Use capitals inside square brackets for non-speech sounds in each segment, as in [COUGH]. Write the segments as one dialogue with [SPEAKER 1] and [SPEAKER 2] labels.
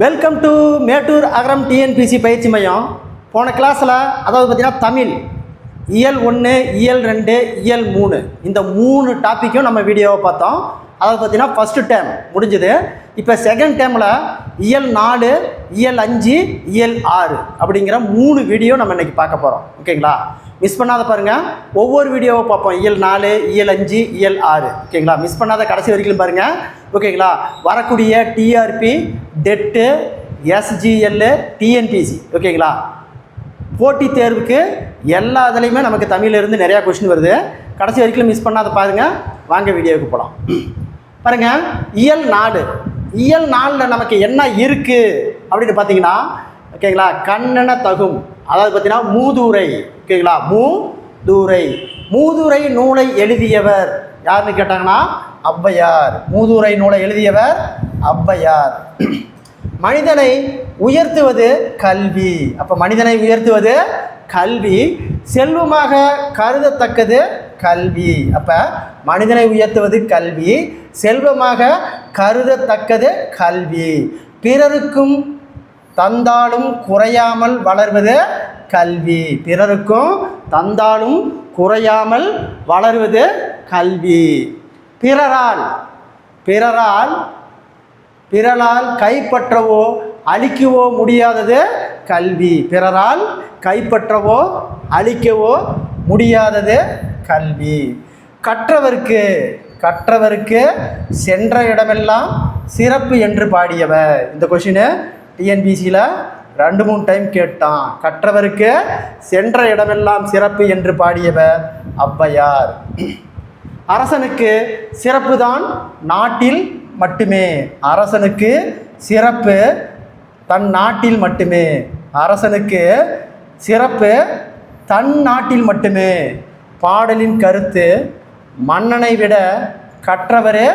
[SPEAKER 1] Welcome to Mettur Agaram TNPSC பயிற்சி மையம். போன கிளாஸில் அதாவது பார்த்தீங்கன்னா தமிழ் இயல் ஒன்று இயல் ரெண்டு இயல் மூணு. இந்த மூணு டாப்பிக்கும் நம்ம வீடியோவை பார்த்தோம். அதாவது பார்த்தீங்கன்னா ஃபஸ்ட்டு டேம் முடிஞ்சது. இப்போ செகண்ட் டேமில் இயல் நாலு இயல் அஞ்சு இயல் ஆறு அப்படிங்கிற மூணு வீடியோ நம்ம இன்றைக்கி பார்க்க போகிறோம் ஓகேங்களா மிஸ் பண்ணாத பாருங்கள் ஒவ்வொரு வீடியோவை பார்ப்போம். இயல் நாலு இயல் அஞ்சு இயல் ஆறு. ஓகேங்களா மிஸ் பண்ணாத கடைசி வரைக்கும் பாருங்கள் ஓகேங்களா வரக்கூடிய டிஆர்பி டெட்டு எஸ்ஜிஎல் டிஎன்பிசி ஓகேங்களா போட்டித் தேர்வுக்கு எல்லா இதுலேயுமே நமக்கு தமிழ்ல இருந்து நிறையா கொஷின் வருது. கடைசி வரைக்கும் மிஸ் பண்ணாத பாருங்கள் வாங்க வீடியோவுக்கு போகலாம் பாருங்கள் இயல் நாடு. இயல் நாளில் நமக்கு என்ன இருக்குது அப்படின்னு பார்த்தீங்கன்னா ஓகேங்களா கண்ணென தகும். அதாவது பார்த்தீங்கன்னா மூதுரை ஓகேங்களா? மூதுரை. மூதுரை நூலை எழுதியவர் யாருன்னு கேட்டாங்கன்னா ஔவையார். மூதுரை நூலை எழுதியவர் ஔவையார். மனிதனை உயர்த்துவது கல்வி. அப்போ மனிதனை உயர்த்துவது கல்வி. செல்வமாக கருதத்தக்கது கல்வி. அப்போ மனிதனை உயர்த்துவது கல்வி. செல்வமாக கருதத்தக்கது கல்வி. பிறருக்கும் தந்தாலும் குறையாமல் வளர்வது கல்வி. பிறருக்கும் தந்தாலும் குறையாமல் வளர்வது கல்வி. பிறரால் பிறரால் பிறரால் கைப்பற்றவோ அழிக்கவோ முடியாதது கல்வி. பிறரால் கைப்பற்றவோ அழிக்கவோ முடியாதது கல்வி. கற்றவருக்கு கற்றவருக்கு சென்ற இடமெல்லாம் சிறப்பு என்று பாடியவர். இந்த கொஷினு டிஎன்பிசியில் ரெண்டு மூணு டைம் கேட்டான். கற்றவருக்கு சென்ற இடமெல்லாம் சிறப்பு என்று பாடியவர் ஔவையார். அரசனுக்கு சிறப்பு தான் நாட்டில் மட்டுமே. அரசனுக்கு சிறப்பு தன் நாட்டில் மட்டுமே. அரசனுக்கு சிறப்பு தன் நாட்டில் மட்டுமே. பாடலின் கருத்து மன்னனை விட கற்றவரே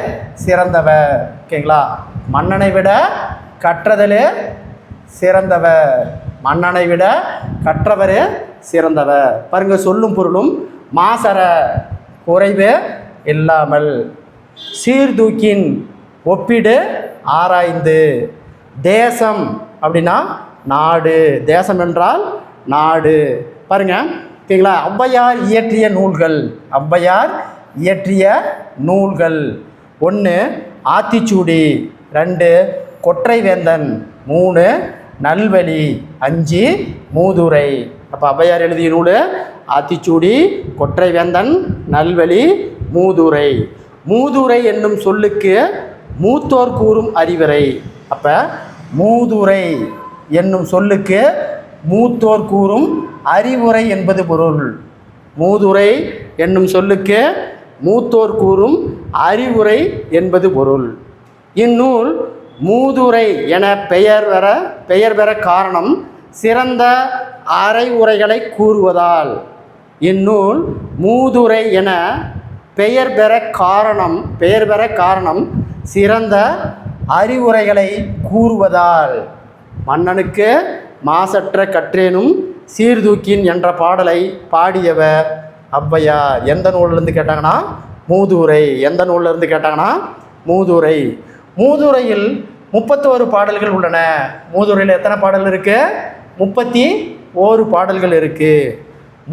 [SPEAKER 1] சிறந்தவர். ஓகேங்களா? மன்னனை விட கற்றதிலே சிறந்தவர். மன்னனை விட கற்றவரே சிறந்தவர். பாருங்க சொல்லும் பொருளும் மாசர குறைவு இல்லாமல் சீர்தூக்கின் ஒப்பிடு ஆராய்ந்து. தேசம் அப்படின்னா நாடு. தேசம் என்றால் நாடு. பாருங்க ஓகேங்களா? ஔவையார் இயற்றிய நூல்கள். ஔவையார் இயற்றிய நூல்கள். ஒன்று ஆத்திச்சூடி. ரெண்டு கொற்றை வேந்தன் மூணு நல்வழி அஞ்சு மூதுரை. அப்போ ஔவையார் எழுதிய நூல் ஆத்திச்சூடி கொற்றைவேந்தன் நல்வழி மூதுரை. மூதுரை என்னும் சொல்லுக்கு மூத்தோர் கூறும் அறிவுரை. அப்போ மூதுரை என்னும் சொல்லுக்கு மூத்தோர் கூறும் அறிவுரை என்பது பொருள். மூதுரை என்னும் சொல்லுக்கு மூத்தோர் கூறும் அறிவுரை என்பது பொருள். இந்நூல் மூதுரை என பெயர் பெற பெயர் பெற காரணம் சிறந்த அறைவுரைகளை கூறுவதால். இந்நூல் மூதுரை என பெயர் பெற காரணம் பெயர் பெற காரணம் சிறந்த அறிவுரைகளை கூறுவதால். மன்னனுக்கு மாசற்ற கற்றேனும் சீர்தூக்கின் என்ற பாடலை பாடியவர் ஔவையார். எந்த நூல்லேருந்து கேட்டாங்கன்னா மூதுரை. எந்த நூலிலிருந்து கேட்டாங்கன்னா மூதுரை. மூதுரையில் முப்பத்தோரு பாடல்கள் உள்ளன. மூதுரையில் எத்தனை பாடல் இருக்குது முப்பத்தி ஓரு பாடல்கள் இருக்குது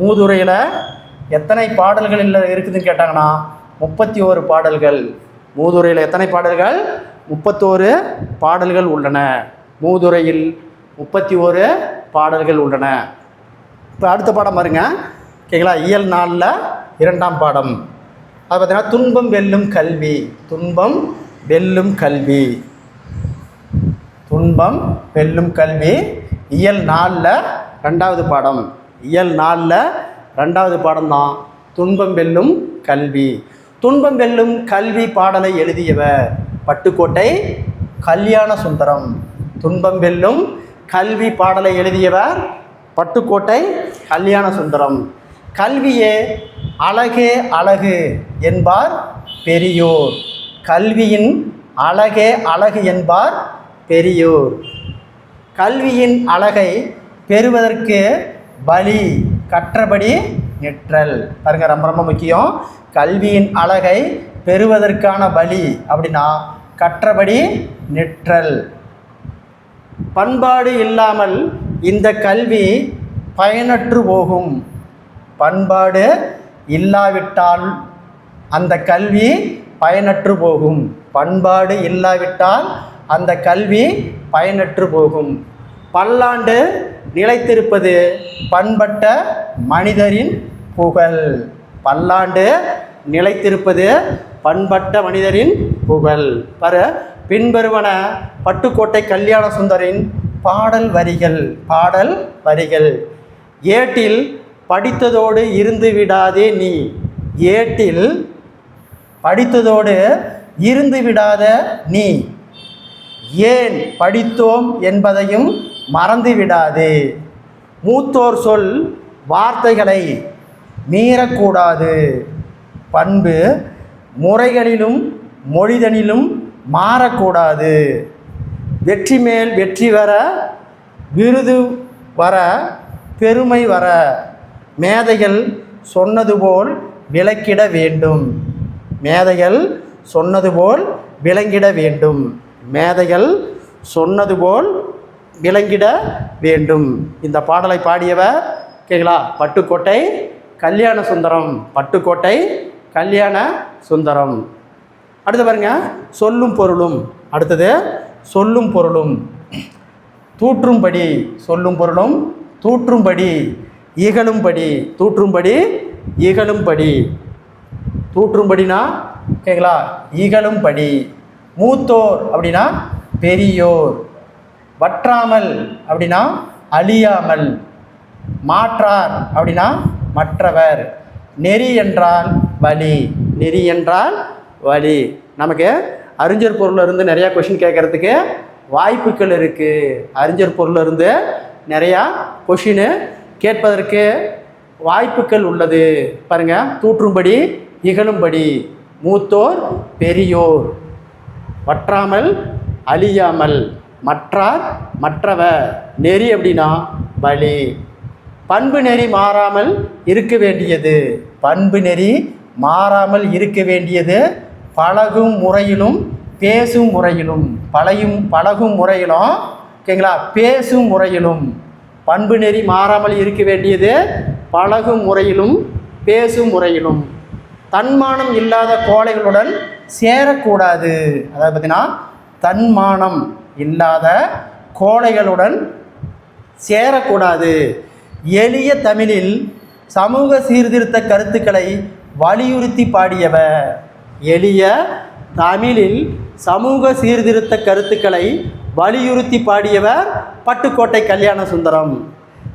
[SPEAKER 1] மூதுரையில் எத்தனை பாடல்கள் இல்லை இருக்குதுன்னு கேட்டாங்கன்னா முப்பத்தி ஓரு பாடல்கள். மூதுரையில் எத்தனை பாடல்கள்? முப்பத்தோரு பாடல்கள் உள்ளன. மூதுரையில் முப்பத்தி ஓரு பாடல்கள் உள்ளன. இப்போ அடுத்த பாடம் பாருங்க. ஓகேங்களா? இயல் நாளில் இரண்டாம் பாடம். அது பார்த்தீங்கன்னா துன்பம் வெல்லும் கல்வி. துன்பம் வெல்லும் கல்வி. துன்பம் வெல்லும் கல்வி. இயல் நாளில் ரெண்டாவது பாடம். இயல் நாளில் ரெண்டாவது பாடம் தான் துன்பம் வெல்லும் கல்வி. துன்பம் வெல்லும் கல்வி பாடலை எழுதியவர் பட்டுக்கோட்டை கல்யாண சுந்தரம். துன்பம் வெல்லும் கல்வி பாடலை எழுதியவர் பட்டுக்கோட்டை கல்யாண சுந்தரம். கல்வியே அழகே அழகு என்பார் பெரியோர். கல்வியின் அழகே அழகு என்பார் பெரியோர். கல்வியின் அழகை பெறுவதற்கு பலி கற்றபடி நிற்றல். பாருங்க ரொம்ப ரொம்ப முக்கியம். கல்வியின் அழகை பெறுவதற்கான பலி அப்படின்னா கற்றபடி நிற்றல். பண்பாடு இல்லாமல் இந்த கல்வி பயனற்று போகும். பண்பாடு இல்லாவிட்டால் அந்த கல்வி பயனற்று போகும். பண்பாடு இல்லாவிட்டால் அந்த கல்வி பயனற்று போகும். பல்லாண்டு நிலைத்திருப்பது பண்பட்ட மனிதரின் புகழ். பல்லாண்டு நிலைத்திருப்பது பண்பட்ட மனிதரின் புகழ். பர பின்வருவன பட்டுக்கோட்டை கல்யாண சுந்தரின் பாடல் வரிகள் பாடல் வரிகள். ஏட்டில் படித்ததோடு இருந்து விடாதே நீ. ஏட்டில் படித்ததோடு இருந்து விடாத நீ. ஏன் படித்தோம் என்பதையும் மறந்துவிடாதே. மூத்தோர் சொல் வார்த்தைகளை மீறக்கூடாது. பண்பு முறைகளிலும் மொழிதனிலும் மாறக்கூடாது. வெற்றி மேல் வெற்றி வர விருது வர பெருமை வர மேதைகள் சொன்னது போல் விளக்கிட வேண்டும். மேதைகள் சொன்னது போல் விளங்கிட வேண்டும். மேதைகள் சொன்னது போல் விளங்கிட வேண்டும். இந்த பாடலை பாடியவர் கேங்களா பட்டுக்கோட்டை கல்யாண சுந்தரம். பட்டுக்கோட்டை கல்யாண சுந்தரம். அடுத்து பாருங்க சொல்லும் பொருளும். அடுத்தது சொல்லும் பொருளும். தூற்றும்படி சொல்லும் பொருளும் தூற்றும்படி இகழும்படி தூற்றும்படி இகழும்படி. தூற்றும்படினா ஓகேங்களா இகழும்படி. மூத்தோர் அப்படின்னா பெரியோர். வற்றாமல் அப்படின்னா அழியாமல். மாற்றார் அப்படின்னா மற்றவர். நெறி என்றால் வழி நெறி என்றால் வழி நமக்கு அறிஞர் பொருளிலிருந்து நிறையா கொஷின் கேட்குறதுக்கு வாய்ப்புகள் இருக்குது அறிஞர் பொருளிலிருந்து நிறையா கொஷினு கேட்பதற்கு வாய்ப்புகள் உள்ளது. பாருங்கள் தூற்றும்படி இகழும்படி. மூத்தோர் பெரியோர். வற்றாமல் அழியாமல். மற்றார் மற்றவர். நெறி அப்படின்னா பலி பண்பு நெறி மாறாமல் இருக்க வேண்டியது. பண்பு நெறி மாறாமல் இருக்க வேண்டியது பழகும் முறையிலும் பேசும் முறையிலும். பழையும் பழகும் முறையிலும் ஓகேங்களா? பேசும் முறையிலும். பண்பு நெறி மாறாமல் இருக்க வேண்டியது பழகும் முறையிலும் பேசும் முறையிலும். தன்மானம் இல்லாத கோழைகளுடன் சேரக்கூடாது. அதாவது பார்த்தீங்கன்னா தன்மானம் இல்லாத கோழைகளுடன் சேரக்கூடாது. எளிய தமிழில் சமூக சீர்திருத்த கருத்துக்களை வலியுறுத்தி பாடியவர். எளிய தமிழில் சமூக சீர்திருத்த கருத்துக்களை வலியுறுத்தி பாடியவர் பட்டுக்கோட்டை கல்யாண சுந்தரம்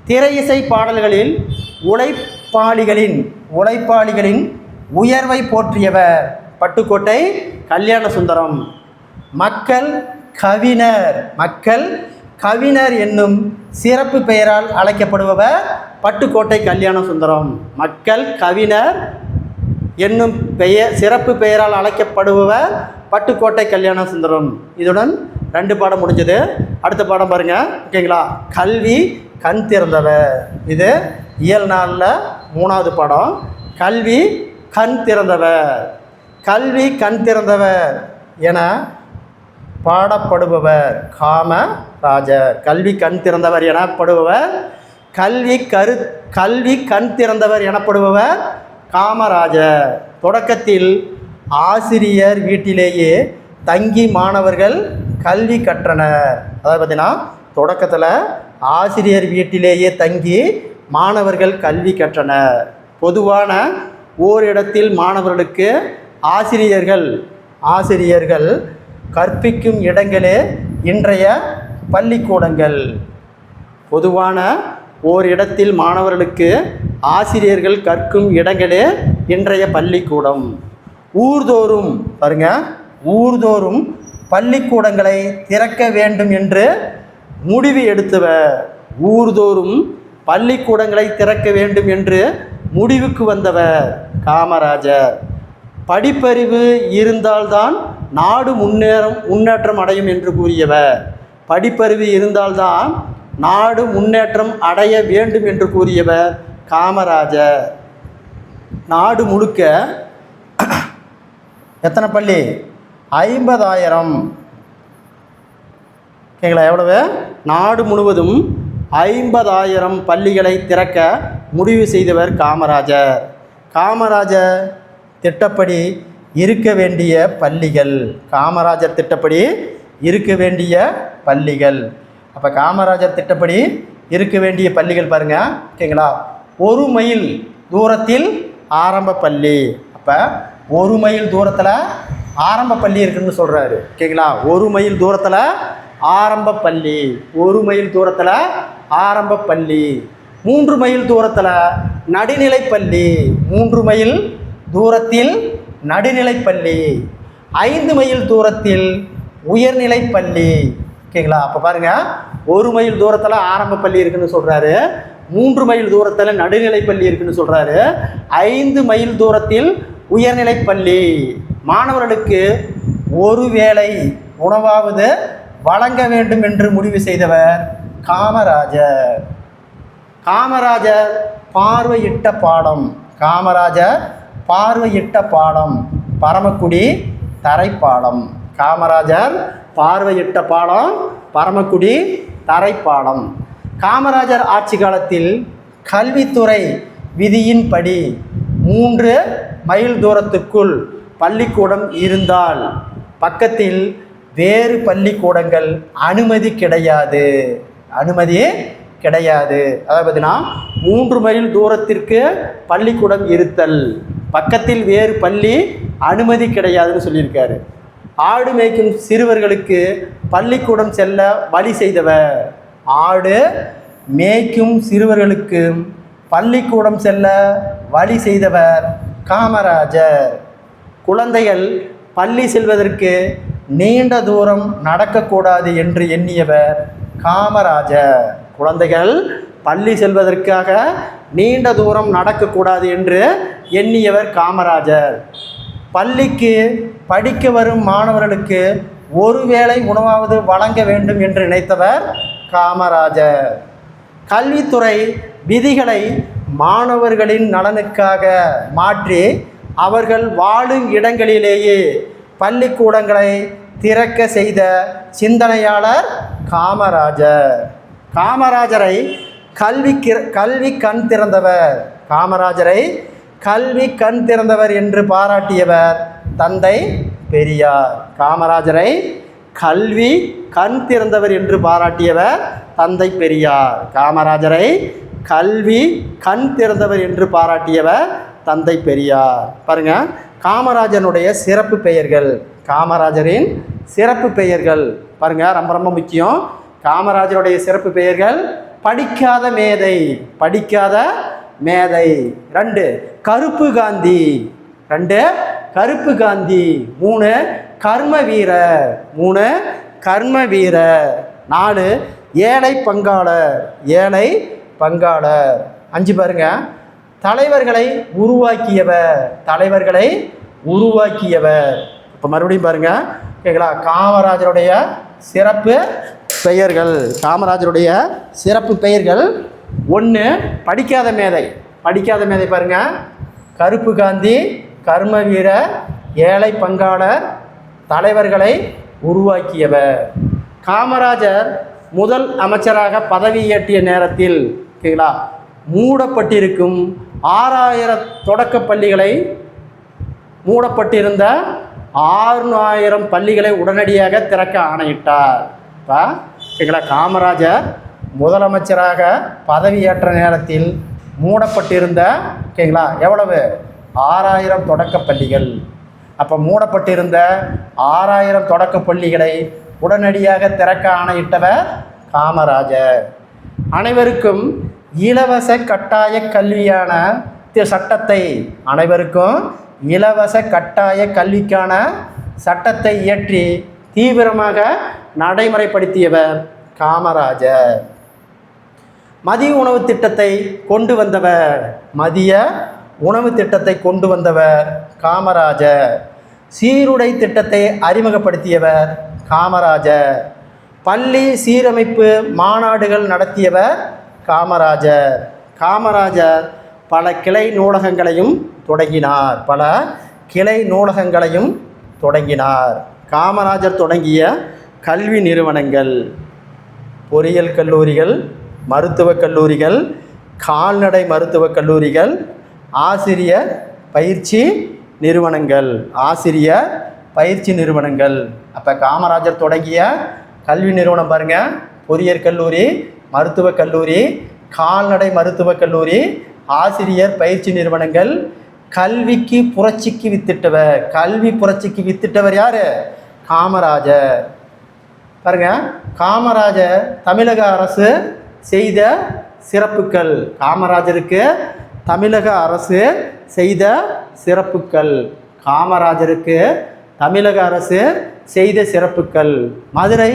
[SPEAKER 1] திரையிசை பாடல்களில் உழைப்பாளிகளின் உழைப்பாளிகளின் உயர்வை போற்றியவர். பட்டுக்கோட்டை கல்யாண சுந்தரம். மக்கள் கவிஞர். மக்கள் கவிஞர் என்னும் சிறப்பு பெயரால் அழைக்கப்படுபவர் பட்டுக்கோட்டை கல்யாண சுந்தரம். மக்கள் கவிஞர் என்னும் பெயர் சிறப்பு பெயரால் அழைக்கப்படுபவர் பட்டுக்கோட்டை கல்யாண சுந்தரம். இதுடன் ரெண்டு பாடம் முடிஞ்சது. அடுத்த பாடம் பாருங்கள் ஓகேங்களா? கல்வி கண் திறந்தவர். இது இயல் நாளில் மூணாவது பாடம். கல்வி கண் திறந்தவர். கல்வி கண் திறந்தவர் என பாடப்படுபவர் காமராஜர். கல்வி கண் திறந்தவர் எனப்படுபவர் கல்வி கரு கல்வி கண் திறந்தவர் எனப்படுபவர் காமராஜர். தொடக்கத்தில் ஆசிரியர் வீட்டிலேயே தங்கி மாணவர்கள் கல்வி கற்றனர். அதாவது பார்த்தீங்கன்னா தொடக்கத்தில் ஆசிரியர் வீட்டிலேயே தங்கி மாணவர்கள் கல்வி கற்றனர். பொதுவான ஓரிடத்தில் மாணவர்களுக்கு ஆசிரியர்கள் ஆசிரியர்கள் கற்பிக்கும் இடங்களே இன்றைய பள்ளிக்கூடங்கள். பொதுவான ஓர் இடத்தில் மாணவர்களுக்கு ஆசிரியர்கள் கற்கும் இடங்களே இன்றைய பள்ளிக்கூடம். ஊர்தோறும் பாருங்க ஊர்தோறும் பள்ளிக்கூடங்களை திறக்க வேண்டும் என்று முடிவு எடுத்தவர். ஊர்தோறும் பள்ளிக்கூடங்களை திறக்க வேண்டும் என்று முடிவுக்கு வந்தவர் காமராஜர். படிப்பறிவு இருந்தால்தான் நாடு முன்னேறும் முன்னேற்றம் அடையும் என்று கூறியவர். படிப்பறிவு இருந்தால்தான் நாடு முன்னேற்றம் அடைய வேண்டும் என்று கூறியவர் காமராஜர். நாடு முழுக்க எத்தனை பள்ளி? ஐம்பதாயிரம். கேங்களா எவ்வளவு? நாடு முழுவதும் ஐம்பதாயிரம் பள்ளிகளை திறக்க முடிவு செய்தவர் காமராஜர். காமராஜர் திட்டப்படி இருக்க வேண்டிய பள்ளிகள். காமராஜர் திட்டப்படி இருக்க வேண்டிய பள்ளிகள். அப்போ காமராஜர் திட்டப்படி இருக்க வேண்டிய பள்ளிகள் பாருங்கள் ஓகேங்களா? ஒரு மைல் தூரத்தில் ஆரம்ப பள்ளி. அப்போ ஒரு மைல் தூரத்தில் ஆரம்ப பள்ளி இருக்குன்னு சொல்கிறாரு ஓகேங்களா? ஒரு மைல் தூரத்தில் ஆரம்ப பள்ளி. ஒரு மைல் தூரத்தில் ஆரம்ப பள்ளி. மூன்று மைல் தூரத்தில் நடுநிலைப்பள்ளி மூன்று மைல் தூரத்தில் நடுநிலைப்பள்ளி ஐந்து மைல் தூரத்தில் உயர்நிலை பள்ளி ஓகேங்களா? அப்போ பாருங்கள் ஒரு மைல் தூரத்தில் ஆரம்ப பள்ளி இருக்குன்னு சொல்கிறாரு மூன்று மைல் தூரத்தில் நடுநிலை பள்ளி இருக்குன்னு சொல்கிறாரு ஐந்து மைல் தூரத்தில் உயர்நிலை பள்ளி மாணவர்களுக்கு ஒரு வேளை உணவாவது வழங்க வேண்டும் என்று முடிவு செய்தவர் காமராஜர். காமராஜர் பார்வையிட்ட பாடம். காமராஜர் பார்வையிட்ட பாடம். பரமக்குடி தரைப்பாடம் காமராஜர் பார்வையிட்ட பாடம் பரமக்குடி தரைப்பாடம் காமராஜர் ஆட்சி காலத்தில் கல்வித்துறை விதியின்படி மூன்று மைல் தூரத்துக்குள் பள்ளிக்கூடம் இருந்தால் பக்கத்தில் வேறு பள்ளிக்கூடங்கள் அனுமதி கிடையாது. அனுமதி கிடையாது. அதாவது பார்த்தீங்கன்னா மூன்று மைல் தூரத்திற்கு பள்ளிக்கூடம் இருத்தல். பக்கத்தில் வேறு பள்ளி அனுமதி கிடையாதுன்னு சொல்லியிருக்காரு. ஆடு மேய்க்கும் சிறுவர்களுக்கு பள்ளிக்கூடம் செல்ல வழி செய்தவர். ஆடு மேய்க்கும் சிறுவர்களுக்கு பள்ளிக்கூடம் செல்ல வழி செய்தவர் காமராஜர். குழந்தைகள் பள்ளி செல்வதற்கு நீண்ட தூரம் நடக்கக்கூடாது என்று எண்ணியவர் காமராஜர். குழந்தைகள் பள்ளி செல்வதற்காக நீண்ட தூரம் நடக்கக்கூடாது என்று எண்ணியவர் காமராஜர். பள்ளிக்கு படிக்க வரும் மாணவர்களுக்கு ஒருவேளை உணவாவது வழங்க வேண்டும் என்று நினைத்தவர் காமராஜர். கல்வித்துறை விதிகளை மாணவர்களின் நலனுக்காக மாற்றி அவர்கள் வாழும் இடங்களிலேயே பள்ளிக்கூடங்களை திறக்க செய்த சிந்தனையாளர் காமராஜர். காமராஜரை கல்வி கல்வி கண் திறந்தவர். காமராஜரை கல்வி கண் திறந்தவர் என்று பாராட்டியவர் தந்தை பெரியார். காமராஜரை கல்வி கண் திறந்தவர் என்று பாராட்டியவர் தந்தை பெரியார். காமராஜரை கல்வி கண் திறந்தவர் என்று பாராட்டியவர் தந்தை பெரியார். பாருங்க காமராஜனுடைய சிறப்பு பெயர்கள். காமராஜரின் சிறப்பு பெயர்கள். பாருங்க ரொம்ப ரொம்ப முக்கியம். காமராஜருடைய சிறப்பு பெயர்கள் படிக்காத மேதை படிக்காத மேதை. ரெண்டு கருப்பு காந்தி. ரெண்டு கருப்பு காந்தி. மூணு கர்ம வீரர். மூணு கர்ம வீரர். நாலு ஏழை பங்காளர். ஏழை பங்காளர். அஞ்சு பாருங்க. தலைவர்களை உருவாக்கியவர். தலைவர்களை உருவாக்கியவர். இப்போ மறுபடியும் பாருங்க. ஓகேங்களா? காமராஜருடைய சிறப்பு பெயர்கள் காமராஜருடைய சிறப்பு பெயர்கள். ஒன்று படிக்காத மேதை. படிக்காத மேதை பாருங்கள் கருப்பு காந்தி கர்ம வீரர் ஏழை பங்காளர் தலைவர்களை உருவாக்கியவர். காமராஜர் முதல் அமைச்சராக பதவியேற்றிய நேரத்தில் ஓகேங்களா மூடப்பட்டிருக்கும் ஆறாயிரம் தொடக்கப் பள்ளிகளை மூடப்பட்டிருந்த ஆறுநாயிரம் பள்ளிகளை உடனடியாக திறக்க ஆணையிட்டார். இப்போ ஓகேங்களா? காமராஜர் முதலமைச்சராக பதவியேற்ற நேரத்தில் மூடப்பட்டிருந்த ஓகேங்களா? எவ்வளவு? ஆறாயிரம் தொடக்கப் பள்ளிகள். அப்போ மூடப்பட்டிருந்த ஆறாயிரம் தொடக்கப் பள்ளிகளை உடனடியாக திறக்க ஆணையிட்டவர் காமராஜர். அனைவருக்கும் இலவச கட்டாய கல்வியான சட்டத்தை அனைவருக்கும் இலவச கட்டாய கல்விக்கான சட்டத்தை இயற்றி தீவிரமாக நடைமுறைப்படுத்தியவர் காமராஜர். மதிய உணவு திட்டத்தை கொண்டு வந்தவர் மதிய உணவு திட்டத்தை கொண்டு வந்தவர் காமராஜர். சீருடை திட்டத்தை அறிமுகப்படுத்தியவர் காமராஜர். பள்ளி சீரமைப்பு மாநாடுகள் நடத்தியவர் காமராஜர். காமராஜர் பல கிளை நூலகங்களையும் தொடங்கினார். பல கிளை நூலகங்களையும் தொடங்கினார். காமராஜர் தொடங்கிய கல்வி நிறுவனங்கள் பொறியியல் கல்லூரிகள் மருத்துவக் கல்லூரிகள் கால்நடை மருத்துவக் கல்லூரிகள் ஆசிரியர் பயிற்சி நிறுவனங்கள் ஆசிரியர் பயிற்சி நிறுவனங்கள். அப்போ காமராஜர் தொடங்கிய கல்வி நிறுவனம் பாருங்கள் பொறியியல் கல்லூரி மருத்துவக் கல்லூரி கால்நடை மருத்துவக் கல்லூரி ஆசிரியர் பயிற்சி நிறுவனங்கள். கல்விக்கு புரட்சிக்கு வித்திட்டவர். கல்வி புரட்சிக்கு வித்திட்டவர் யார்? காமராஜர் பாருங்க காமராஜர் தமிழக அரசு செய்த சிறப்புகள். காமராஜருக்கு தமிழக அரசு செய்த சிறப்புகள். காமராஜருக்கு தமிழக அரசு செய்த சிறப்புகள். மதுரை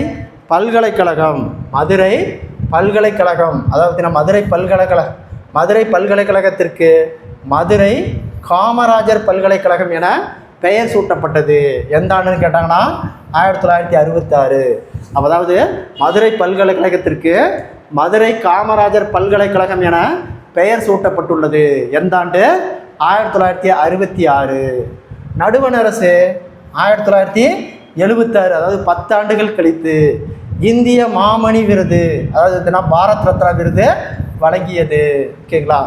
[SPEAKER 1] பல்கலைக்கழகம். மதுரை பல்கலைக்கழகம். அதாவது நம்ம மதுரை பல்கலைக்கழக மதுரை பல்கலைக்கழகத்திற்கு மதுரை காமராஜர் பல்கலைக்கழகம் என பெயர் சூட்டப்பட்டது. எந்த ஆண்டுன்னு கேட்டாங்கன்னா ஆயிரத்தி தொள்ளாயிரத்தி அறுபத்தாறு. அதாவது மதுரை பல்கலைக்கழகத்திற்கு மதுரை காமராஜர் பல்கலைக்கழகம் என பெயர் சூட்டப்பட்டுள்ளது. எந்த ஆண்டு ஆயிரத்தி தொள்ளாயிரத்தி அறுபத்தி ஆறு. நடுவண் அரசு ஆயிரத்தி தொள்ளாயிரத்தி எழுபத்தாறு அதாவது பத்தாண்டுகள் கழித்து இந்திய மாமணி விருது அதாவது பாரத் ரத்னா விருது வழங்கியது. ஓகேங்களா?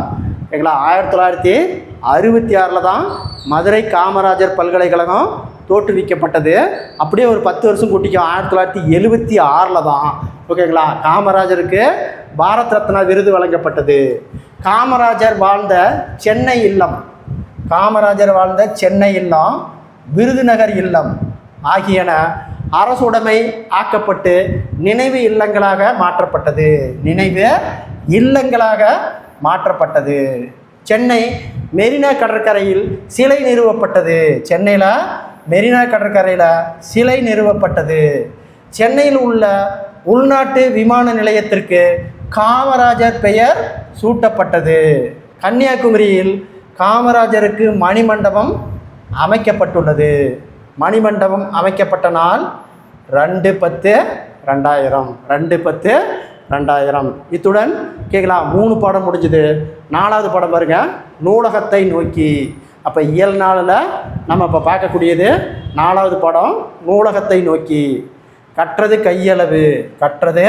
[SPEAKER 1] ஓகேங்களா ஆயிரத்தி தொள்ளாயிரத்தி அறுபத்தி ஆறில் தான் மதுரை காமராஜர் பல்கலைக்கழகம் தோற்றுவிக்கப்பட்டது அப்படியே ஒரு பத்து வருஷம் கூட்டிக்கும் ஆயிரத்தி தொள்ளாயிரத்தி எழுபத்தி ஆறில் தான். ஓகேங்களா காமராஜருக்கு பாரத் ரத்னா விருது வழங்கப்பட்டது. காமராஜர் வாழ்ந்த சென்னை இல்லம் காமராஜர் வாழ்ந்த சென்னை இல்லம் விருதுநகர் இல்லம் ஆகியன அரசுடைமை ஆக்கப்பட்டு நினைவு இல்லங்களாக மாற்றப்பட்டது. நினைவு இல்லங்களாக மாற்றப்பட்டது. சென்னை மெரினா கடற்கரையில் சிலை நிறுவப்பட்டது. சென்னையில்? மெரினா கடற்கரையில்? சிலை நிறுவப்பட்டது. சென்னையில் உள்ள உள்நாட்டு விமான நிலையத்திற்கு காமராஜர் பெயர் சூட்டப்பட்டது. கன்னியாகுமரியில் காமராஜருக்கு மணிமண்டபம் அமைக்கப்பட்டுள்ளது. மணிமண்டபம் அமைக்கப்பட்ட நாள் ரெண்டு பத்து ரெண்டாயிரம். ரெண்டு பத்து ரெண்டாயிரம். இத்துடன் கேட்கலாம். மூணு பாடம் முடிஞ்சுது. நாலாவது பாடம் பாருங்க. நூலகத்தை நோக்கி. அப்போ இயல் நாளில் நம்ம இப்போ பார்க்கக்கூடியது நாலாவது பாடம் நூலகத்தை நோக்கி. கற்றது கையளவு. கற்றது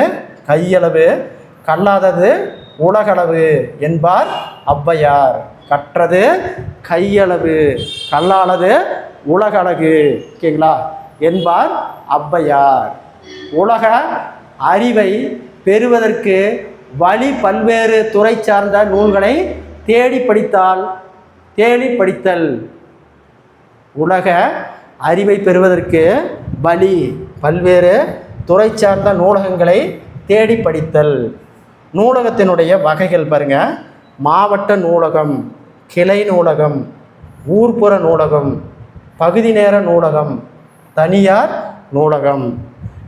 [SPEAKER 1] கையளவு. கல்லாதது உலகளவு என்பார் ஔவையார். கற்றது கையளவு. கல்லானது உலகளகு ஓகேங்களா என்பார் ஔவையார். உலக அறிவை பெறுவதற்கு வழி பல்வேறு துறை சார்ந்த நூல்களை தேடி படித்தால் தேடி படித்தல். உலக அறிவை பெறுவதற்கு வழி பல்வேறு துறை சார்ந்த நூலகங்களை தேடி படித்தல். நூலகத்தினுடைய வகைகள் பாருங்கள் மாவட்ட நூலகம் கிளை நூலகம் ஊர்ப்புற நூலகம் பகுதி நேர நூலகம் தனியார் நூலகம்.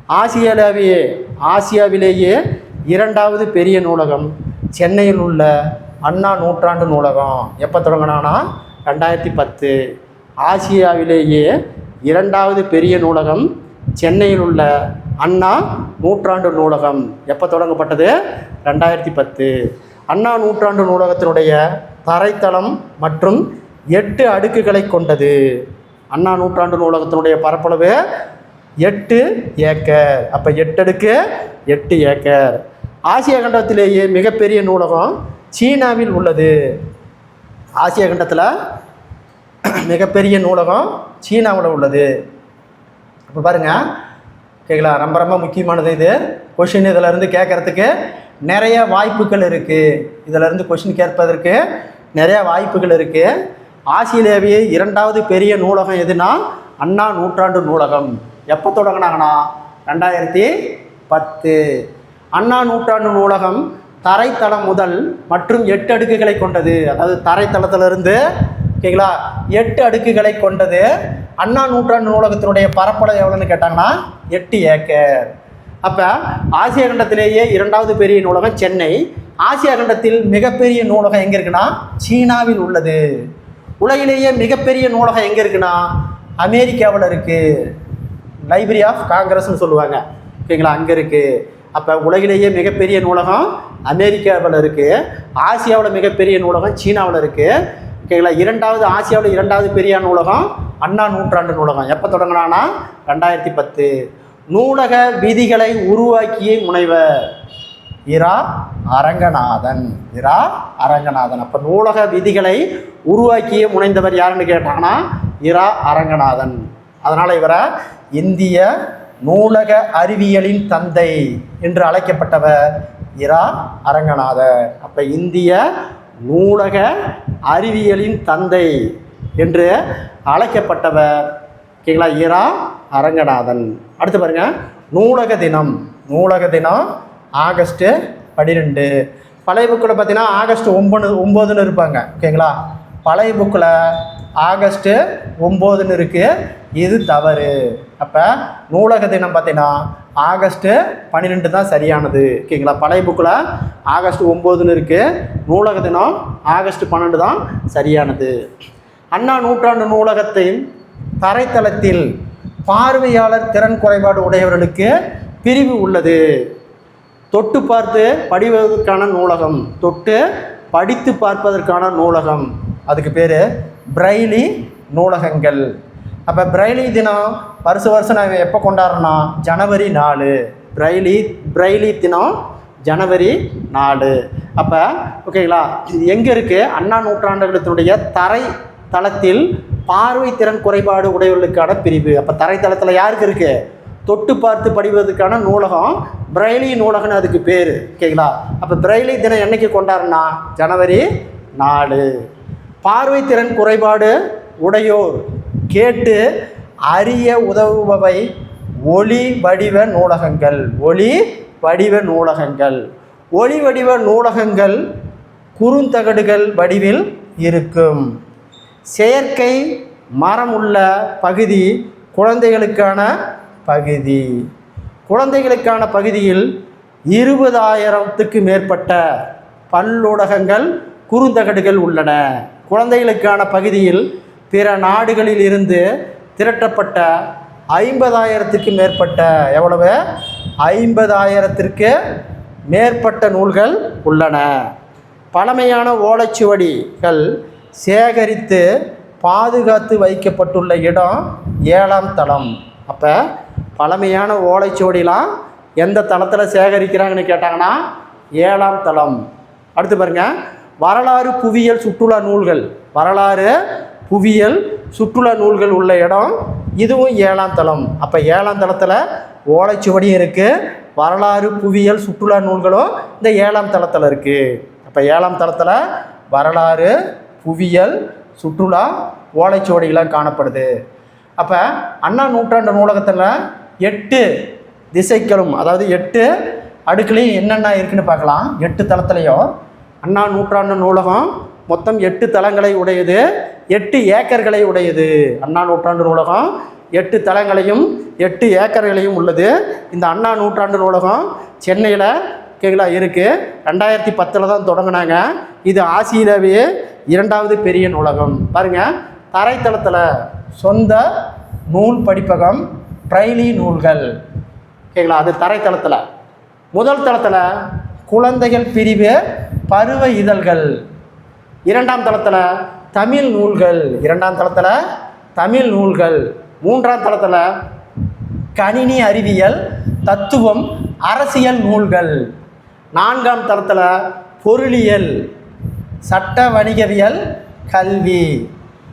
[SPEAKER 1] ஆசியாவிலேயே ஆசியாவிலேயே இரண்டாவது பெரிய நூலகம் சென்னையில் உள்ள அண்ணா நூற்றாண்டு நூலகம். எப்போ தொடங்கினானா ரெண்டாயிரத்தி பத்து. ஆசியாவிலேயே இரண்டாவது பெரிய நூலகம் சென்னையில் உள்ள அண்ணா நூற்றாண்டு நூலகம். எப்போ தொடங்கப்பட்டது? ரெண்டாயிரத்தி பத்து. அண்ணா நூற்றாண்டு நூலகத்தினுடைய தரைத்தளம் மற்றும் எட்டு அடுக்குகளை கொண்டது. அண்ணா நூற்றாண்டு நூலகத்தினுடைய பரப்பளவு எட்டு ஏக்கர். அப்போ எட்டடுக்கு எட்டு ஏக்கர். ஆசிய கண்டத்திலேயே மிகப்பெரிய நூலகம் சீனாவில் உள்ளது. ஆசிய கண்டத்தில் [CLEARS THROAT] மிகப்பெரிய நூலகம் சீனாவில் உள்ளது. இப்போ பாருங்க கேட்கலா ரொம்ப ரொம்ப முக்கியமானது இது. கொஷின் இதில் கேட்குறதுக்கு கேட்கறதுக்கு நிறைய வாய்ப்புகள் இருக்குது இதிலருந்து கொஷின் கேட்பதற்கு நிறைய வாய்ப்புகள் இருக்குது ஆசியிலேயே இரண்டாவது பெரிய நூலகம் எதுனா அண்ணா நூற்றாண்டு நூலகம். எப்போ தொடங்கினாங்கன்னா? ரெண்டாயிரத்தி பத்து. அண்ணா நூற்றாண்டு நூலகம் தரைத்தளம் முதல் மற்றும் எட்டு அடுக்குகளை கொண்டது. அதாவது தரைத்தளத்திலிருந்து ஓகேங்களா? எட்டு அடுக்குகளை கொண்டது. அண்ணா நூற்றாண்டு நூலகத்தினுடைய பரப்பளவு எவ்வளோன்னு கேட்டாங்கன்னா எட்டு ஏக்கர். அப்போ ஆசிய கண்டத்திலேயே இரண்டாவது பெரிய நூலகம் சென்னை. ஆசியா கண்டத்தில் மிகப்பெரிய நூலகம் எங்கே இருக்குன்னா சீனாவில் உள்ளது. உலகிலேயே மிகப்பெரிய நூலகம் எங்கே இருக்குன்னா அமெரிக்காவில் இருக்குது லைப்ரரி ஆஃப் காங்கிரஸ்னு சொல்லுவாங்க. ஓகேங்களா? அங்கே இருக்குது அப்போ உலகிலேயே மிகப்பெரிய நூலகம் அமெரிக்காவில் இருக்குது ஆசியாவில் மிகப்பெரிய நூலகம் சீனாவில் இருக்குது ஓகேங்களா? இரண்டாவது ஆசியாவில் இரண்டாவது பெரிய நூலகம் அண்ணா நூற்றாண்டு நூலகம். எப்போ தொடங்கினான்னா? ரெண்டாயிரத்தி பத்து. நூலக விதிகளை உருவாக்கிய முனைவர் இரா அரங்கநாதன். இரா அரங்கநாதன். அப்போ நூலக விதிகளை உருவாக்கிய முனைந்தவர் யாருன்னு கேட்டாங்கன்னா இரா அரங்கநாதன். அதனால் இவரை இந்திய நூலக அறிவியலின் தந்தை என்று அழைக்கப்பட்டவர் இரா அரங்கநாதர். அப்போ இந்திய நூலக அறிவியலின் தந்தை என்று அழைக்கப்பட்டவர் ஓகேங்களா இரா அரங்கநாதன். அடுத்து பாருங்கள் நூலக தினம். நூலக தினம் ஆகஸ்ட்டு பன்னிரெண்டு. பழைய புக்கில் பார்த்தீங்கன்னா ஆகஸ்ட் ஒம்பது ஒம்போதுன்னு இருப்பாங்க. ஓகேங்களா பழைய புக்கில் ஆகஸ்ட்டு ஒம்போதுன்னு இருக்குது இது தவறு. அப்போ நூலக தினம் பார்த்தீங்கன்னா ஆகஸ்ட்டு பன்னிரெண்டு தான் சரியானது. ஓகேங்களா? பழைய புக்கில் ஆகஸ்ட் ஒம்போதுன்னு இருக்குது நூலக தினம் ஆகஸ்ட் பன்னெண்டு தான் சரியானது. அண்ணா நூற்றாண்டு நூலகத்தின் தரைத்தளத்தில் பார்வையாளர் திறன் குறைபாடு உடையவர்களுக்கு பிரிவு உள்ளது. தொட்டு பார்த்து படிவதற்கான நூலகம். தொட்டு படித்து பார்ப்பதற்கான நூலகம். அதுக்கு பேர் பிரைலி நூலகங்கள். அப்போ பிரைலி தினம் வருஷ வருஷம் நாங்கள் எப்போ கொண்டாடுறோன்னா ஜனவரி நாலு. பிரைலி பிரைலி தினம் ஜனவரி நாலு. அப்போ ஓகேங்களா எங்கே இருக்குது அண்ணா நூற்றாண்டுகளுடைய தரை தளத்தில் பார்வை திறன் குறைபாடு உடையவர்களுக்கான பிரிவு. அப்போ தரைத்தளத்தில் யாருக்கு இருக்குது தொட்டு பார்த்து படிவதற்கான நூலகம் பிரைலி நூலகம்னு அதுக்கு பேர். ஓகேங்களா அப்போ பிரைலி தினம் என்றைக்கு கொண்டாடுனா ஜனவரி நாலு. பார்வை திறன் குறைபாடு உடையோர் கேட்டு அறிய உதவுபவை ஒளி வடிவ நூலகங்கள். ஒளி வடிவ நூலகங்கள். ஒளி வடிவ நூலகங்கள் குறுந்தகடுகள் வடிவில் இருக்கும். செயற்கை மரம் உள்ள பகுதி குழந்தைகளுக்கான பகுதி. குழந்தைகளுக்கான பகுதியில் இருபதாயிரத்துக்கு மேற்பட்ட பல்லூடகங்கள் குறுந்தகடுகள் உள்ளன. குழந்தைகளுக்கான பகுதியில் பிற நாடுகளில் இருந்து திரட்டப்பட்ட ஐம்பதாயிரத்துக்கு மேற்பட்ட எவ்வளவு? ஐம்பதாயிரத்திற்கு மேற்பட்ட நூல்கள் உள்ளன. பழமையான ஓலைச்சுவடிகள் சேகரித்து பாதுகாத்து வைக்கப்பட்டுள்ள இடம் ஏழாம் தளம். அப்போ பழமையான ஓலைச்சுவடிலாம் எந்த தளத்தில் சேகரிக்கிறாங்கன்னு கேட்டாங்கன்னா ஏழாம் தளம். அடுத்து பாருங்கள் வரலாறு புவியியல் சுற்றுலா நூல்கள். வரலாறு புவியியல் சுற்றுலா நூல்கள் உள்ள இடம் இதுவும் ஏழாம் தளம். அப்போ ஏழாம் தளத்தில் ஓலைச்சுவடியும் இருக்குது வரலாறு புவியியல் சுற்றுலா நூல்களும் இந்த ஏழாம் தளத்தில் இருக்குது அப்போ ஏழாம் தளத்தில் வரலாறு புவியியல் சுற்றுலா ஓலைச்சுவடிகளாக காணப்படுது. அப்போ அண்ணா நூற்றாண்டு நூலகத்தில் எட்டு திசைகளும் அதாவது எட்டு அடுக்கலையும் என்னென்ன இருக்குன்னு பார்க்கலாம். எட்டு தளத்துலையும் அண்ணா நூற்றாண்டு நூலகம் மொத்தம் எட்டு தளங்களை உடையது எட்டு ஏக்கர்களை உடையது. அண்ணா நூற்றாண்டு நூலகம் எட்டு தளங்களையும் எட்டு ஏக்கர்களையும் உள்ளது. இந்த அண்ணா நூற்றாண்டு நூலகம் சென்னையில் ஓகேங்களா இருக்குது ரெண்டாயிரத்தி பத்தில் தான் தொடங்கினாங்க. இது ஆசியாவே இரண்டாவது பெரிய நூலகம். பாருங்கள் தரைத்தளத்தில் சொந்த நூல் படிப்பகம் பிரைலி நூல்கள். ஓகேங்களா அது தரைத்தளத்தில். முதல் தளத்தில் குழந்தைகள் பிரிவு பருவ இதழ்கள். இரண்டாம் தளத்தில் தமிழ் நூல்கள். இரண்டாம் தளத்தில் தமிழ் நூல்கள். மூன்றாம் தளத்தில் கணினி அறிவியல் தத்துவம் அரசியல் நூல்கள். நான்காம் தளத்தில் பொருளியல் சட்ட வணிகவியல் கல்வி.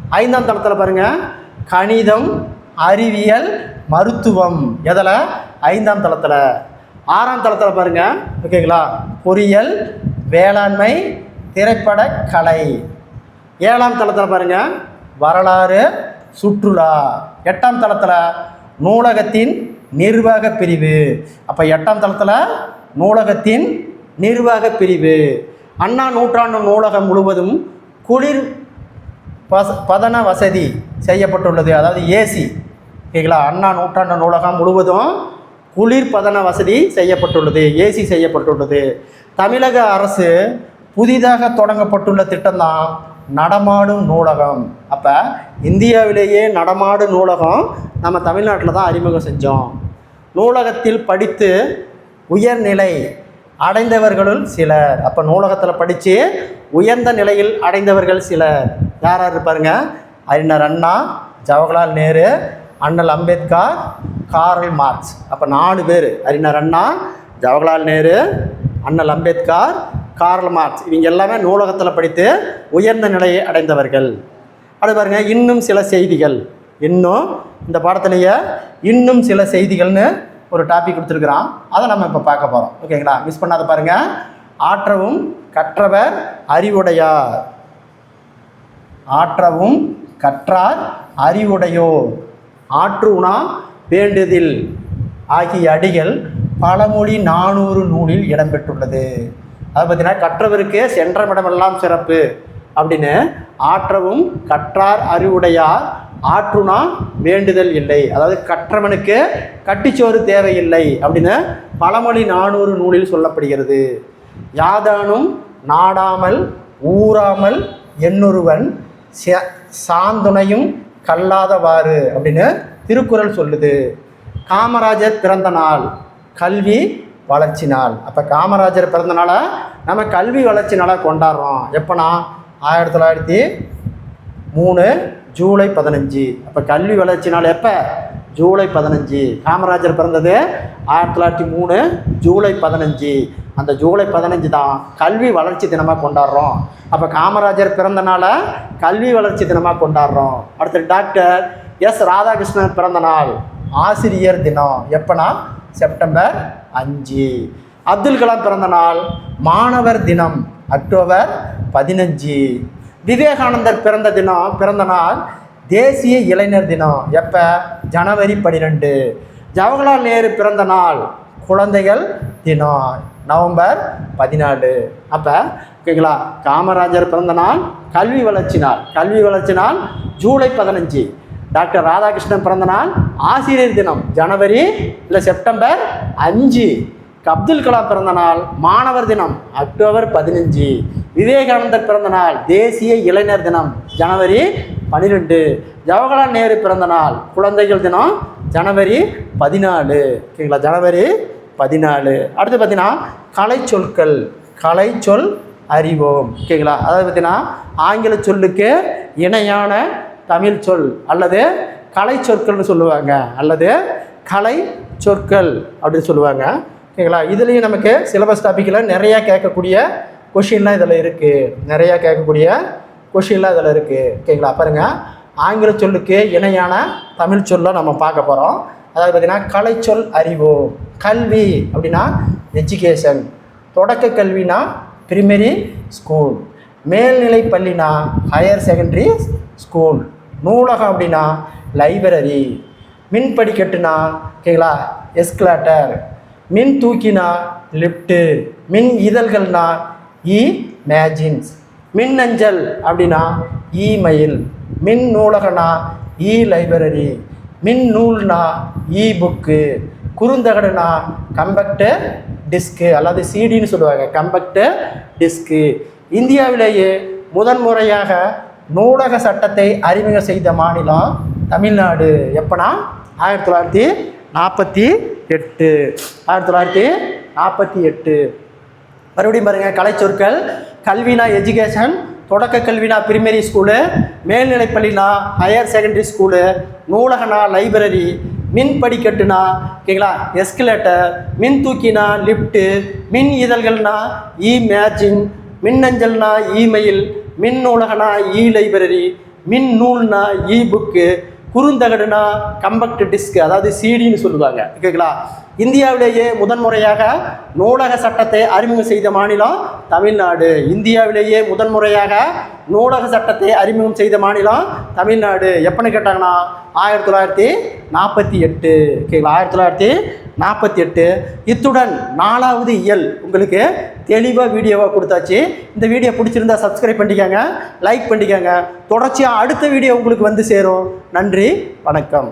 [SPEAKER 1] ஐந்தாம் தளத்தில் பாருங்கள் கணிதம் அறிவியல் மருத்துவம். எதில்? ஐந்தாம் தளத்தில். ஆறாம் தளத்தில் பாருங்கள் ஓகேங்களா? பொறியியல் வேளாண்மை திரைப்பட கலை. ஏழாம் தளத்தில் பாருங்கள் வரலாறு சுற்றுலா. எட்டாம் தளத்தில் நூலகத்தின் நிர்வாக பிரிவு. அப்போ எட்டாம் தளத்தில் நூலகத்தின் நிர்வாக பிரிவு. அண்ணா நூற்றாண்டு நூலகம் முழுவதும் குளிர் பச பதன வசதி செய்யப்பட்டுள்ளது. அதாவது ஏசி. ஓகேங்களா? அண்ணா நூற்றாண்டு நூலகம் முழுவதும் குளிர்பதன வசதி செய்யப்பட்டுள்ளது ஏசி செய்யப்பட்டுள்ளது. தமிழக அரசு புதிதாக தொடங்கப்பட்டுள்ள திட்டம்தான் நடமாடும் நூலகம். அப்போ இந்தியாவிலேயே நடமாடும் நூலகம் நம்ம தமிழ்நாட்டில் தான் அறிமுகம் செஞ்சோம். நூலகத்தில் படித்து உயர்நிலை அடைந்தவர்களுள் சிலர். அப்போ நூலகத்தில் படித்து உயர்ந்த நிலையில் அடைந்தவர்கள் சிலர். யார் யார் இருப்பாருங்க? அறிஞர் அண்ணா ஜவஹர்லால் நேரு அண்ணல் அம்பேத்கர் காரல் மார்க்ஸ். அப்போ நாலு பேர். அறிஞர் அண்ணா ஜவஹர்லால் நேரு அண்ணல் அம்பேத்கர் காரல் மார்க்ஸ். இவங்க எல்லாமே நூலகத்தில் படித்து உயர்ந்த நிலையை அடைந்தவர்கள். அது பாருங்க இன்னும் சில செய்திகள். இன்னும் இந்த பாடத்திலேயே இன்னும் சில செய்திகள்னு ஒரு டாபிக் கொடுத்துருக்குறான். அதை நம்ம இப்போ பார்க்க போகிறோம் ஓகேங்களா மிஸ் பண்ணாத பாருங்க. ஆற்றவும் கற்றவர் அறிவுடையார். ஆற்றவும் கற்றார் அறிவுடையோர். ஆற்றுனா வேண்டுதில் ஆகிய அடிகள் பழமொழி நானூறு நூலில் இடம்பெற்றுள்ளது. அதை பார்த்தீங்கன்னா கற்றவருக்கு சென்றமிடமெல்லாம் சிறப்பு. அப்படின்னு ஆற்றவும் கற்றார் அறிவுடையார் ஆற்றுனா வேண்டுதல் இல்லை. அதாவது கற்றவனுக்கு கட்டிச்சோறு தேவையில்லை அப்படின்னு பழமொழி நானூறு நூலில் சொல்லப்படுகிறது. யாதானும் நாடாமல் ஊறாமல் எண்ணொருவன் சாந்துணையும் கல்லாதவாறு அப்படின்னு திருக்குறள் சொல்லுது. காமராஜர் பிறந்த நாள் கல்வி வளர்ச்சி நாள். அப்போ காமராஜர் பிறந்த நாளை நம்ம கல்வி வளர்ச்சி நாளாக கொண்டாடுறோம். எப்போனா? ஆயிரத்தி தொள்ளாயிரத்தி மூணு ஜூலை பதினஞ்சு. அப்போ கல்வி வளர்ச்சி நாள் எப்போ? ஜூலை பதினஞ்சு. காமராஜர் பிறந்தது ஆயிரத்தி தொள்ளாயிரத்தி மூணு ஜூலை பதினஞ்சு. அந்த ஜூலை பதினஞ்சு தான் கல்வி வளர்ச்சி தினமாக கொண்டாடுறோம். அப்போ காமராஜர் பிறந்தனால கல்வி வளர்ச்சி தினமாக கொண்டாடுறோம். அடுத்து டாக்டர் எஸ் ராதாகிருஷ்ணன் பிறந்த நாள். ஆசிரியர் தினம். எப்போனா? செப்டம்பர் அஞ்சு. அப்துல் கலாம் பிறந்த நாள். மாணவர் தினம். அக்டோபர் பதினஞ்சு. விவேகானந்தர் பிறந்த தினம். பிறந்த நாள். தேசிய இளைஞர் தினம். எப்போ? ஜனவரி பன்னிரெண்டு ஜவஹர்லால் நேரு பிறந்த நாள். குழந்தைகள் தினம். நவம்பர் பதினாலு. அப்போ ஓகேங்களா? காமராஜர் பிறந்த நாள். கல்வி வளர்ச்சி நாள். கல்வி வளர்ச்சி நாள் ஜூலை பதினஞ்சு. டாக்டர் ராதாகிருஷ்ணன் பிறந்த நாள் ஆசிரியர் தினம் ஜனவரி இல்லை செப்டம்பர் அஞ்சு. அப்துல் கலாம் பிறந்த நாள் மாணவர் தினம் அக்டோபர் பதினஞ்சு. விவேகானந்தர் பிறந்த நாள் தேசிய இளைஞர் தினம் ஜனவரி பன்னிரெண்டு ஜவஹர்லால் நேரு பிறந்த நாள் குழந்தைகள் தினம் ஜனவரி பதினாலு. ஓகேங்களா? ஜனவரி பதினாலு. அடுத்து பார்த்தீங்கன்னா கலை சொற்கள் கலை சொல் அறிவோம். ஓகேங்களா? அதாவது பார்த்தீங்கன்னா ஆங்கில சொல்லுக்கு இணையான தமிழ் சொல் அல்லது கலை சொற்கள்னு சொல்லுவாங்க. அல்லது கலை சொற்கள் அப்படின்னு சொல்லுவாங்க. ஓகேங்களா? இதுலேயும் நமக்கு சிலபஸ் டாப்பிக்கில் நிறையா கேட்கக்கூடிய கொஷின்லாம் இதில் இருக்குது நிறையா கேட்கக்கூடிய கொஷின்லாம் இதில் இருக்குது ஓகேங்களா? பாருங்கள் ஆங்கில சொல்லுக்கு இணையான தமிழ் சொல்லை நம்ம பார்க்க போகிறோம் அதாவது பார்த்திங்கன்னா கலைச்சொல் அறிவு கல்வி அப்படின்னா எஜுகேஷன் தொடக்க கல்வினா பிரிமரி ஸ்கூல் மேல்நிலை பள்ளினா ஹையர் செகண்டரி ஸ்கூல் நூலகம் அப்படின்னா லைப்ரரி. மின் படிக்கட்டுனா ஓகேங்களா எஸ்கலேட்டர் மின் தூக்கினா லிஃப்ட்டு மின் இதழ்கள்னா இ மேஜின்ஸ் மின் அஞ்சல் அப்படின்னா இமெயில் மின் நூலகனா இ லைப்ரரி மின் நூல்னா இ புக்கு குறுந்தகடுனா கம்பக்டு டிஸ்க்கு அல்லது சிடின்னு சொல்லுவாங்க கம்பக்டு டிஸ்க்கு இந்தியாவிலேயே முதன்முறையாக நூலக சட்டத்தை அறிமுகம் செய்த மாநிலம் தமிழ்நாடு. எப்போனா? ஆயிரத்தி தொள்ளாயிரத்தி நாற்பத்தி எட்டு. ஆயிரத்தி தொள்ளாயிரத்தி நாற்பத்தி எட்டு. மறுபடியும் பாருங்கள் கலைச்சொற்கள். கல்வினா எஜுகேஷன் தொடக்க கல்வினா பிரிமரி ஸ்கூலு மேல்நிலைப்பள்ளினா ஹையர் செகண்டரி ஸ்கூலு நூலகனா லைப்ரரி மின் படிக்கட்டுனா ஓகேங்களா எஸ்கலேட்டர் மின் தூக்கினா லிஃப்ட்டு மின் இதழ்கள்னா இ மேஜின் மின்னஞ்சல்னா இமெயில் மின் உலகனா இ லைப்ரரி மின் நூல்னா e இ புக்கு குறுந்தகடுனா கம்பக்ட் டிஸ்க் அதாவது சிடின்னு சொல்லுவாங்க. ஓகேங்களா இந்தியாவிலேயே முதன்முறையாக நூலக சட்டத்தை அறிமுகம் செய்த மாநிலம் தமிழ்நாடு. இந்தியாவிலேயே முதன்முறையாக நூலக சட்டத்தை அறிமுகம் செய்த மாநிலம் தமிழ்நாடு. எப்போன்னு கேட்டாங்கன்னா ஆயிரத்தி தொள்ளாயிரத்தி நாற்பத்தி எட்டு. ஓகேங்களா ஆயிரத்தி தொள்ளாயிரத்தி நாற்பத்தி எட்டு இத்துடன் நாலாவது இயல் உங்களுக்கு தெளிவாக வீடியோவாக கொடுத்தாச்சு. இந்த வீடியோ பிடிச்சிருந்தா சப்ஸ்கிரைப் பண்ணிக்கோங்க லைக் பண்ணிக்கோங்க. தொடர்ச்சியாக அடுத்த வீடியோ உங்களுக்கு வந்து சேரும். நன்றி வணக்கம்.